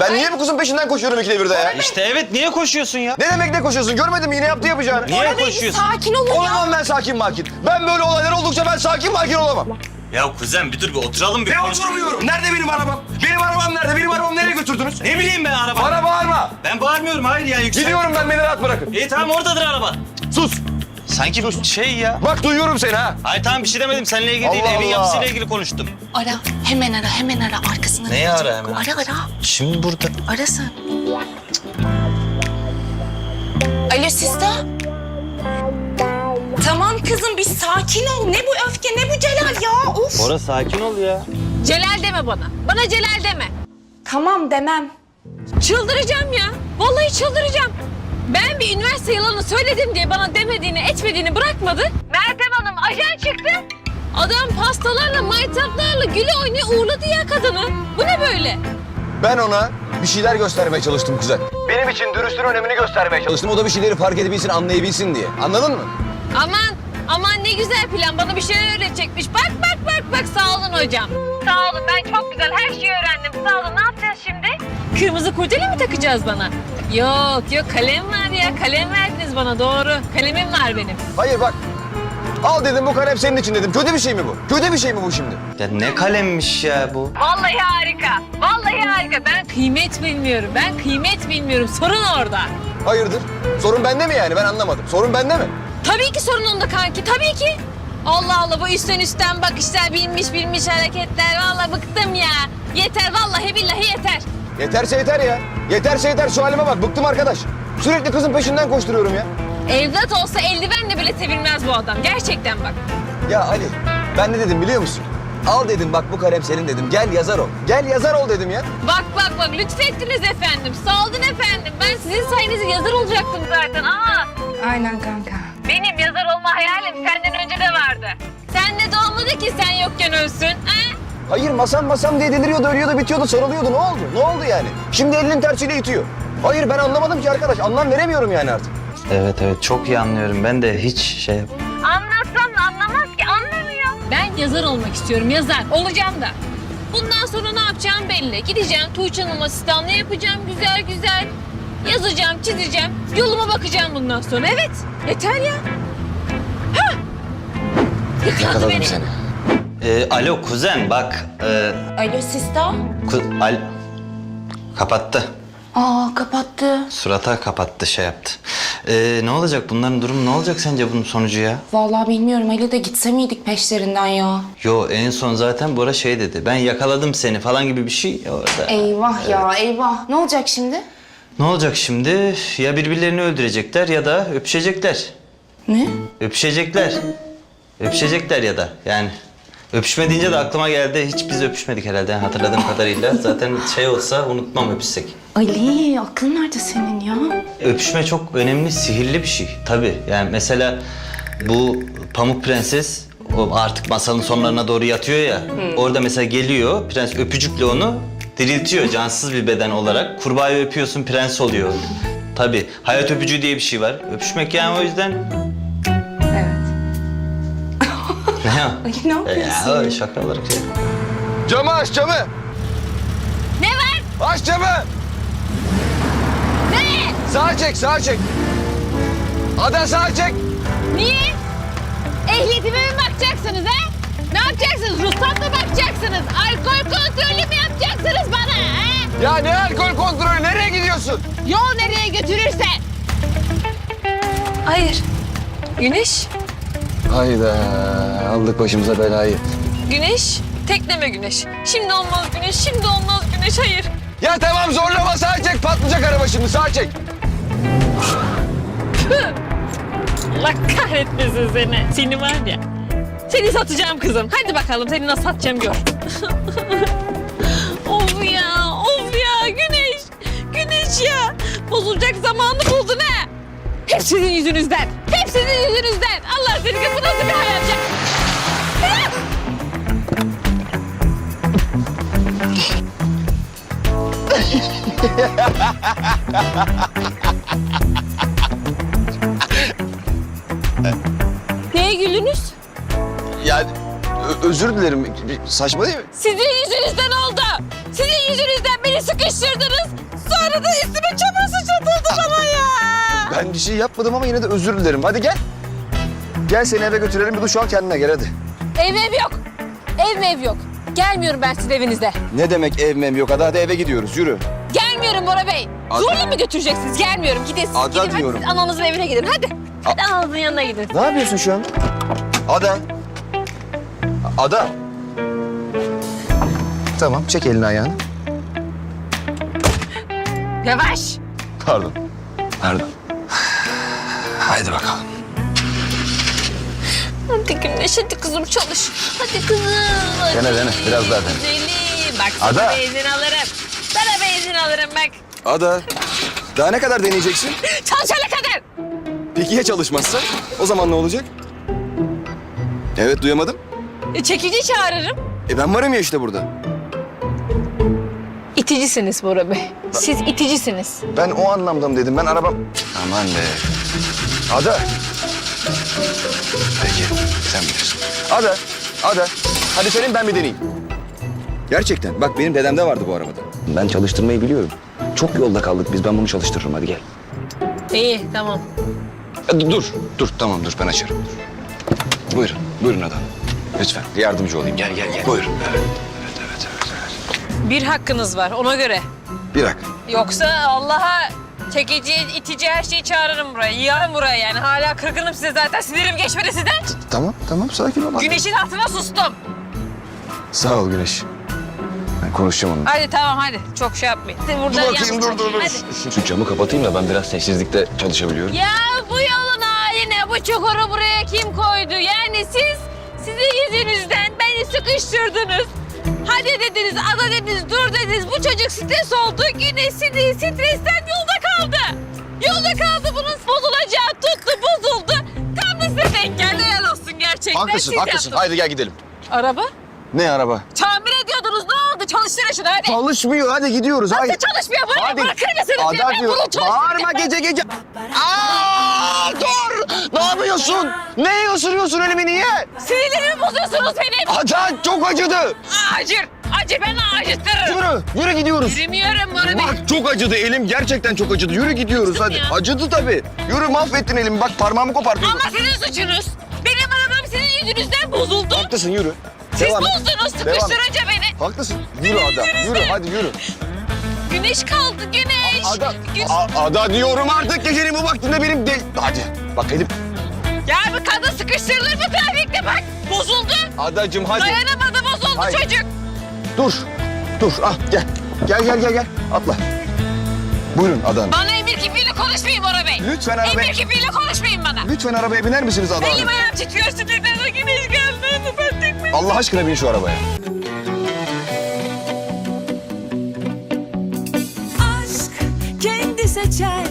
Ben niye bu kızın peşinden koşuyorum ikide birde ya? İşte evet niye koşuyorsun ya? Ne demek ne koşuyorsun? Görmedin mi yine yaptı yapacağını? Niye koşuyorsun? Sakin olun ya. Olamam ben sakin makin. Ben böyle olaylar oldukça ben sakin makin olamam. Ya kuzen bir dur bir oturalım bir Ne konuşalım. oturmuyorum? Nerede benim arabam? Benim arabam nerede? Benim arabamı nereye götürdünüz? Ne bileyim ben araba. Bana bağırma. Ben bağırmıyorum hayır ya yüksel. Gidiyorum ben beni rahat bırakın. İyi tamam oradadır araba. Sus. Sanki bu şey ya. Bak duyuyorum seni ha. Hayır tamam bir şey demedim seninle ilgili değil Allah evin Allah. yapısıyla ilgili konuştum. Ara. Hemen ara. Hemen ara. Arkasından. Neyi arayacak. ara hemen? Ara ara. Şimdi burada. Ara sen. Alo Sista. Tamam kızım bir sakin ol. Ne bu öfke ne bu Celal ya? Of. Bora sakin ol ya. Celal deme bana. Bana Celal deme. Tamam demem. Çıldıracağım ya. Vallahi çıldıracağım. Ben bir üniversite yalanı söyledim diye bana demediğini, etmediğini bırakmadı. Meltem Hanım ajan çıktı. Adam pastalarla, maytaplarla güle oynaya uğurladı ya kadını. Bu ne böyle? Ben ona bir şeyler göstermeye çalıştım kuzen. Benim için dürüstlüğün önemini göstermeye çalıştım. O da bir şeyleri fark edebilsin, anlayabilsin diye. Anladın mı? Aman, aman ne güzel plan. Bana bir şeyler öğretecekmiş. Bak, bak, bak, bak. Sağ olun hocam. Sağ olun. Ben çok güzel her şeyi öğrendim. Sağ olun. Ne yapacağız şimdi? Kırmızı kurdele mi takacağız bana? Yok, yok. Kalem var ya. Kalem verdiniz bana. Doğru. Kalemim var benim. Hayır bak. Al dedim bu kalem senin için dedim. Kötü bir şey mi bu? Kötü bir şey mi bu şimdi? Ya ne kalemmiş ya bu. Vallahi harika. Vallahi harika. Ben kıymet bilmiyorum. Ben kıymet bilmiyorum. Sorun orada. Hayırdır? Sorun bende mi yani? Ben anlamadım. Sorun bende mi? Tabii ki sorun onda kanki. Tabii ki. Allah Allah bu üstten üstten bakışlar, bilmiş bilmiş hareketler. Vallahi bıktım ya. Yeter vallahi billahi yeter. Yeterse yeter ya. Yeterse yeter şu halime bak. Bıktım arkadaş. Sürekli kızın peşinden koşturuyorum ya. Evlat olsa eldivenle bile sevilmez bu adam. Gerçekten bak. Ya Ali ben ne dedim biliyor musun? Al dedim bak bu kalem senin dedim. Gel yazar ol. Gel yazar ol dedim ya. Bak bak bak lütfettiniz efendim. Sağ olun efendim. Ben sizin sayenizde yazar olacaktım zaten. Aa, Aynen kanka. benim yazar olma hayalim senden önce de vardı. Sen de doğmadı ki sen yokken ölsün. Ha? Hayır masam masam diye deliriyordu, ölüyordu, bitiyordu, sarılıyordu. Ne oldu? Ne oldu yani? Şimdi elinin tersiyle itiyor. Hayır ben anlamadım ki arkadaş. Anlam veremiyorum yani artık. Evet evet çok iyi anlıyorum ben de hiç şey Anlatsam da anlamaz ki anlamıyor. Ben yazar olmak istiyorum yazar. Olacağım da. Bundan sonra ne yapacağım belli. Gideceğim Tuğçe Hanım asistanlığı yapacağım güzel güzel. Yazacağım, çizeceğim. Yoluma bakacağım bundan sonra. Evet. Yeter ya. Hah! Yakaladı Yakaladım beni. Ee, alo kuzen bak. E, Alo Sista. ku- al kapattı. Aa kapattı. Surata kapattı şey yaptı. Ee, ne olacak bunların durumu ne olacak sence bunun sonucu ya? Vallahi bilmiyorum. Ali de gitse miydik peşlerinden ya? Yo en son zaten Bora şey dedi. Ben yakaladım seni falan gibi bir şey orada. Eyvah ya eyvah. Ne olacak şimdi? Ne olacak şimdi? Ya birbirlerini öldürecekler ya da öpüşecekler. Ne? Öpüşecekler. Öpüşecekler ya da yani. Öpüşme deyince de aklıma geldi. Hiç biz öpüşmedik herhalde hatırladığım kadarıyla. Zaten şey olsa unutmam öpüşsek. Ali aklın nerede senin ya? Öpüşme çok önemli, sihirli bir şey. Tabii yani mesela bu Pamuk Prenses o artık masalın sonlarına doğru yatıyor ya. Orada mesela geliyor, prens öpücükle onu diriltiyor cansız bir beden olarak. Kurbağayı öpüyorsun, prens oluyor. Tabii hayat öpücüğü diye bir şey var. Öpüşmek yani o yüzden... ya? Ali ne yapıyorsun? Ya öyle şaka olarak şey. Camı aç camı. Ne var? Aç camı. Ne? Sağa çek sağa çek. Ada sağa çek. Niye? Ehliyetime mi bakacaksınız ha? Ne yapacaksınız? Ruhsat mı bakacaksınız? Alkol kontrolü mü yapacaksınız bana ha? Ya ne alkol kontrolü? Nereye gidiyorsun? Yol nereye götürürse. Hayır. Güneş, Hayda aldık başımıza belayı. güneş, tekleme güneş. Şimdi olmaz güneş, şimdi olmaz güneş, hayır. Ya tamam zorlama sağa çek patlayacak araba şimdi sağa çek. Allah kahretmesin seni. Seni var ya. Seni satacağım kızım. Hadi bakalım seni nasıl satacağım gör. of ya, of ya güneş. Güneş ya. Bozulacak zamanı buldun ha. Hep sizin yüzünüzden. Hep sizin yüzünüzden. Allah seni bu nasıl bir hayat ya? Neye gülünüz? Yani ö- özür dilerim. Saçma değil mi? Sizin yüzünüzden ben bir şey yapmadım ama yine de özür dilerim. Hadi gel. Gel seni eve götürelim bir duş al kendine gel hadi. Ev ev yok. Ev mev yok. Gelmiyorum ben sizin evinize. Ne demek ev mem yok hadi hadi eve gidiyoruz yürü. Gelmiyorum Bora Bey. Ada- Zorla mı götüreceksiniz? Gelmiyorum. Gidin siz Ada gidin. Hadi diyorum. siz ananızın evine gidin. Hadi. Hadi ananızın yanına gidin. Ne yapıyorsun şu an? Ada. Ada. Tamam çek elini ayağını. Yavaş. Pardon. Pardon. Haydi bakalım. Hadi Güneş hadi kızım çalış. Hadi kızım. Hadi. Dene, dene, biraz daha dene. Güzelim. Bak sana Ada. benzin alırım. Sana benzin alırım bak. Ada. Daha ne kadar deneyeceksin? Çalışana kadar. Peki ya çalışmazsa? O zaman ne olacak? Evet duyamadım. E, çekici çağırırım. E ben varım ya işte burada. İticisiniz Bora Bey. Siz iticisiniz. Ben o anlamda mı dedim? Ben arabam... Aman be. Ada. Peki, sen bilirsin. Ada, Ada. Hadi senin ben bir deneyeyim. Gerçekten. Bak benim dedemde vardı bu arabada. Ben çalıştırmayı biliyorum. Çok yolda kaldık biz. Ben bunu çalıştırırım. Hadi gel. İyi tamam. E, Dur, dur. Tamam dur. Ben açarım. Buyurun, buyurun Ada. Lütfen yardımcı olayım. Gel, gel, gel. Buyurun. Evet, evet, evet, evet. Bir hakkınız var ona göre. Bir dakika. Yoksa Allah'a çekici, itici her şeyi çağırırım buraya. Yığarım buraya yani. Hala kırgınım size zaten. Sinirim geçmedi sizden. Tamam, tamam. Sakin ol. Güneşin altına sustum. Sağ ol Güneş. Ben konuşacağım onunla. Hadi tamam hadi. Çok şey yapmayın. Hadi burada yalnız çalışın, Hadi. Şu camı kapatayım da ben biraz sessizlikte çalışabiliyorum. Ya bu yolun haline bu çukuru buraya kim koydu? Yani siz, sizin yüzünüzden beni sıkıştırdınız. Hadi dediniz, ada dediniz, dur dediniz. Bu çocuk stres oldu. Güneş sinir, stresten kaldı. Yolda kaldı. Bunun bozulacağı tuttu, bozuldu. Tam da size denk geldi. Helal olsun gerçekten. Haklısın, Siz haklısın. yaptınız. Haydi gel gidelim. Araba? Ne araba? Tamir ediyordunuz. Ne oldu? Çalıştırın şunu hadi. Çalışmıyor. Hadi gidiyoruz. Nasıl Haydi. çalışmıyor? Böyle Hadi. bırakır mısınız? ya? Ben bunu. Bağırma gece gece. Aa, dur. Ne yapıyorsun? Ne ısırıyorsun elimi niye? Sinirlerimi bozuyorsunuz benim. Ada çok acıdı. Acır. Acı ben acıtırım. Yürü. Yürü gidiyoruz. Yürümüyorum Bey. Bak çok acıdı elim gerçekten çok acıdı. Yürü gidiyoruz hadi. ya. Acıdı tabii. Yürü mahvettin elimi. Bak parmağımı kopartıyordun. Ama sizin suçunuz. Benim arabam sizin yüzünüzden bozuldu. Haklısın yürü. Siz Devam et. bozdunuz sıkıştırınca beni. Haklısın. Yürü Ada. Yürü hadi yürü. Güneş kaldı güneş. Ada, Güneş. A- Ada diyorum artık gecenin bu vaktinde benim de... Hadi bak elim. Ya bu kadın sıkıştırılır mı trafikte bak. Bozuldu. Adacığım hadi. Dayanamadı bozuldu Hayır. çocuk. Dur. Dur. Ah gel. Gel gel gel gel. Atla. Buyurun Ada Hanım. Bana emir kipiyle konuşmayın Bora Bey. Lütfen arabaya... Emir kipiyle konuşmayın bana. Lütfen arabaya biner misiniz Ada Elim Hanım? ayağım titriyor. O Güneş geldi. Ben tek? Allah aşkına bin şu arabaya. aşk kendi seçer